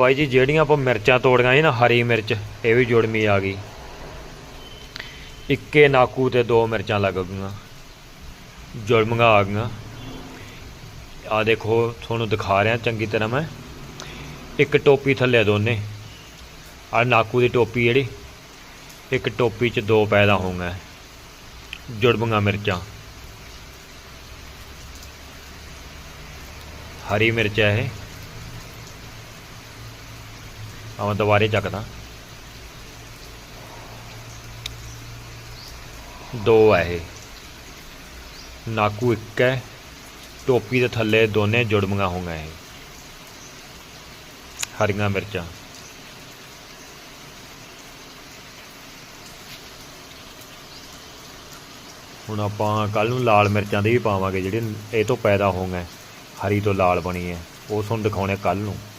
ਬਾਈ ਜੀ, ਜਿਹੜੀਆਂ ਆਪਾਂ ਮਿਰਚਾਂ ਤੋੜੀਆਂ ਸੀ ਨਾ, ਹਰੀ ਮਿਰਚ, ਇਹ ਵੀ ਜੁੜਮੀ ਆ ਗਈ। ਇੱਕੇ ਨਾਕੂ ਤੇ ਦੋ ਮਿਰਚਾਂ ਲੱਗ ਗਈਆਂ। ਜੁੜਮੀਆਂ ਆ ਗਈਆਂ। ਆ ਦੇਖੋ, ਤੁਹਾਨੂੰ ਦਿਖਾ ਰਿਹਾ, ਚੰਗੀ ਤਰ੍ਹਾਂ ਮੈਂ। ਇੱਕ ਟੋਪੀ ਥੱਲੇ ਦੋਨੇ। ਆ ਨਾਕੂ ਦੀ ਟੋਪੀ ਜਿਹੜੀ, ਇੱਕ ਟੋਪੀ 'ਚ ਦੋ ਪੈਦਾ ਹੋਊਗਾ ਜੁੜਮੀਆਂ ਮਿਰਚਾਂ। ਹਰੀ ਮਿਰਚ ਹੈ ਇਹ। ਆ ਮੈਂ ਦੁਬਾਰੇ ਚੱਕਦਾ। ਦੋ ਹੈ ਇਹ। ਨਾਕੂ ਇੱਕ ਹੈ। ਟੋਪੀ ਦੇ ਥੱਲੇ ਦੋਨੇ ਜੁੜਮੀਆਂ ਹੋਣਗੀਆਂ ਇਹ। ਹਰੀਆਂ ਮਿਰਚਾਂ। ਹੁਣ ਆਪਾਂ ਕੱਲ ਨੂੰ ਲਾਲ ਮਿਰਚਾਂ ਦੇ ਵੀ ਪਾਵਾਂਗੇ ਜਿਹੜੇ ਇਹ ਤੋਂ ਪੈਦਾ ਹੋਣਗੇ ਹਰੀ ਤੋਂ ਲਾਲ ਬਣੀ ਹੈ। ਉਹ ਤੁਹਾਨੂੰ ਦਿਖਾਉਣੇ ਕੱਲ ਨੂੰ।